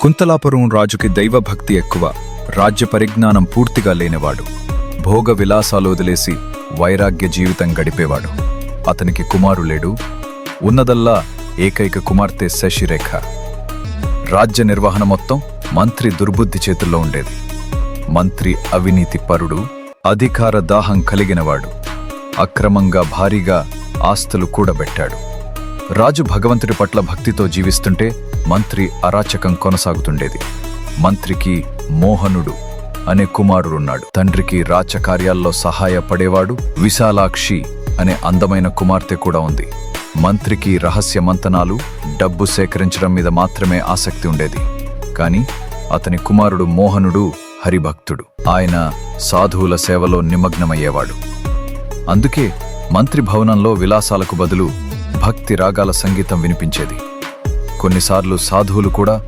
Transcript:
కుంతలాపురం రాజుకి దైవభక్తి ఎక్కువ రాజ్య పరిజ్ఞానం పూర్తిగా లేనివాడు. భోగ విలాసాలు వదిలేసి వైరాగ్య జీవితం గడిపేవాడు. అతనికి కుమారులేడు ఉన్నదల్లా ఏకైక కుమార్తె శశిరేఖ. రాజ్య నిర్వహణ మొత్తం మంత్రి దుర్బుద్ధి చేతుల్లో ఉండేది. మంత్రి అవినీతి పరుడు అధికార దాహం కలిగినవాడు. అక్రమంగా భారీగా ఆస్తులు కూడబెట్టాడు. రాజు భగవంతుడి పట్ల భక్తితో జీవిస్తుంటే మంత్రి అరాచకం కొనసాగుతుండేది. మంత్రికి మోహనుడు అనే కుమారుడున్నాడు. తండ్రికి రాచకార్యాల్లో సహాయపడేవాడు విశాలాక్షి అనే అందమైన కుమార్తె కూడా ఉంది. మంత్రికి రహస్య మంతనాలు డబ్బు సేకరించడం మీద మాత్రమే ఆసక్తి ఉండేది. కాని అతని కుమారుడు మోహనుడు హరిభక్తుడు. ఆయన సాధువుల సేవలో నిమగ్నమయ్యేవాడు. అందుకే మంత్రి భవనంలో విలాసాలకు బదులు భక్తి రాగాల సంగీతం వినిపించేది. కొన్నిసార్లు సాధువులు కూడా